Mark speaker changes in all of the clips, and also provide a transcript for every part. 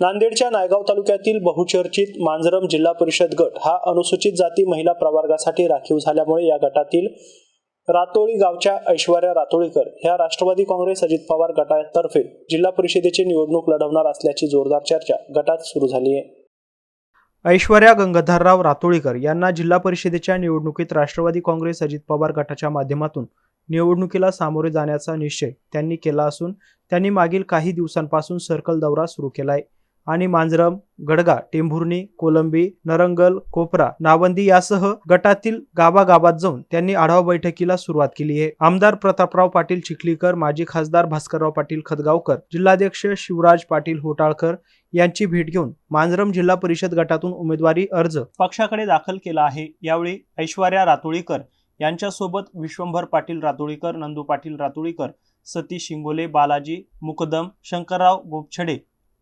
Speaker 1: नांदेडच्या नायगाव तालुक्यातील बहुचर्चित मांजरम जिल्हा परिषद गट हा अनुसूचित जाती महिला प्रवर्गासाठी राखीव झाल्यामुळे या गटातील रातोळी गावच्या ऐश्वर्या रातोळीकर ह्या राष्ट्रवादी काँग्रेस अजित पवार गटातर्फे जिल्हा परिषदेची निवडणूक लढवणार असल्याची जोरदार चर्चा गटात सुरू झाली आहे. ऐश्वर्या गंगाधरराव रातोळीकर यांना जिल्हा परिषदेच्या निवडणुकीत राष्ट्रवादी काँग्रेस अजित पवार गटाच्या माध्यमातून निवडणुकीला सामोरे जाण्याचा निश्चय त्यांनी केला असून त्यांनी मागील काही दिवसांपासून सर्कल दौरा सुरू केला आहे. आणि मांजरम गडगा टेंभुर्णी कोलंबी नरंगल कोपरा नावंदी यासह गटातील गावागावात जाऊन त्यांनी आढावा बैठकीला सुरुवात केली आहे. आमदार प्रतापराव पाटील चिखलीकर माजी खासदार भास्करराव पाटील खदगावकर जिल्हाध्यक्ष शिवराज पाटील होटाळकर यांची भेट घेऊन मांजरम जिल्हा परिषद गटातून उमेदवारी अर्ज पक्षाकडे दाखल केला आहे. यावेळी ऐश्वर्या रातोळीकर यांच्यासोबत विश्वंभर पाटील रातोळीकर नंदू पाटील रातोळीकर सतीश शिंगोले बालाजी मुकदम शंकरराव गोपछडे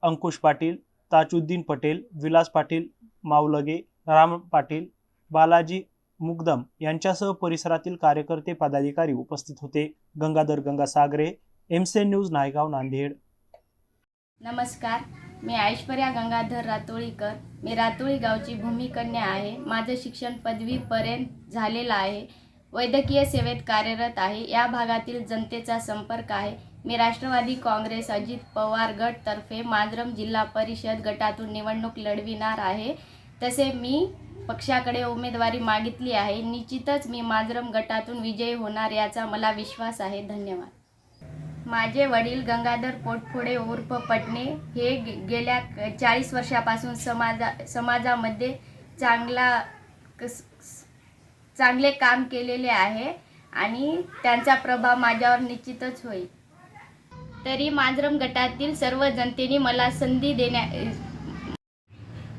Speaker 1: अंकुश पाटील ताजुद्दीन पटेल विलास पाटील मावलगे राम पाटील बालाजी मुग्दम यांच्यासह परिसरातील कार्यकर्ते पदाधिकारी उपस्थित होते. Gangadhar Gangasagare MCN news Naigaon Nanded.
Speaker 2: नमस्कार. मी ऐश्वर्या गंगाधर रातोळीकर. मी रातोळी गावची भूमिकन्या आहे. माझं शिक्षण पदवीपर्यंत झालेलं आहे. वैद्यकीय सेवेत कार्यरत आहे. या भागातील जनतेचा संपर्क आहे. मी राष्ट्रवादी काँग्रेस अजित पवार गटतर्फे मांजरम जिल्हा परिषद गटातून निवडणूक लढविणार आहे. तसे मी पक्षाकडे उमेदवारी मागितली आहे. निश्चितच मी मांजरम गटातून विजयी होणार याचा मला विश्वास आहे. धन्यवाद. माझे वडील गंगाधर पोटफोडे उर्फ पटणे हे गे- गेल्या चाळीस वर्षापासून समाजा समाजामध्ये चांगला कस- चांगले काम केलेले आहे आणि त्यांचा प्रभाव माझ्यावर निश्चितच होईल. तरी मांजरम गटातील सर्व जनतेने मला संधी देण्या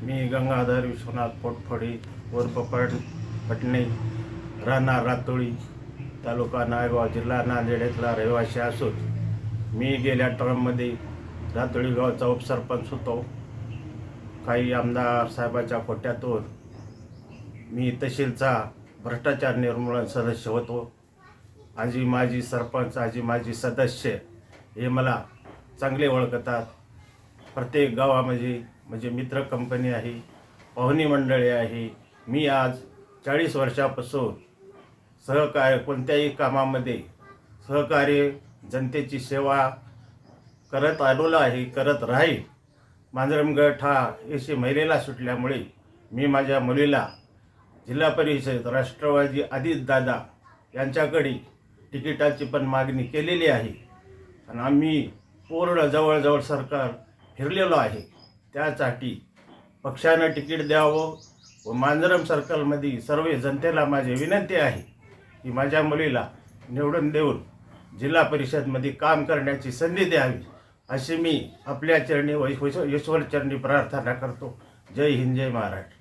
Speaker 3: मी गंगाधर विश्वनाथ पोटफोडे उर्फ पट पटणे राहणार रातोळी तालुका नायगाव जिल्हा नांदेड येथला रहिवासी असून मी गेल्या टर्ममध्ये रातोळी गावचा उपसरपंच होतो. काही आमदार साहेबाच्या कोट्यातून मी तहसीलचा भ्रष्टाचार निर्मूलन सदस्य होतो. आजी माजी सरपंच आजी माजी सदस्य हे मला चांगले ओळखतात. प्रत्येक गावामध्ये म्हणजे मित्र कंपनी आहे पाहुणी मंडळी आहे. मी आज चाळीस वर्षापासून सहकार्य कोणत्याही कामामध्ये सहकार्य जनतेची सेवा करत आलेलो आहे करत राहील. मांजरमगड हा एसी महिलेला सुटल्यामुळे मी माझ्या मुलीला जिल्हा परिषद राष्ट्रवादी आदित दादा यांच्याकडे तिकिटाची पण मागणी केलेली आहे. आणि आम्ही पूर्ण जवळजवळ सरकार फिरलेलो आहे. त्यासाठी पक्षानं तिकीट द्यावं व मांजरम सर्कलमध्ये सर्व जनतेला माझी विनंती आहे की माझ्या मुलीला निवडून देऊन जिल्हा परिषदमध्ये काम करण्याची संधी द्यावी अशी मी आपल्या चरणी व ईश्वर चरणी प्रार्थना करतो. जय हिंद जय महाराष्ट्र.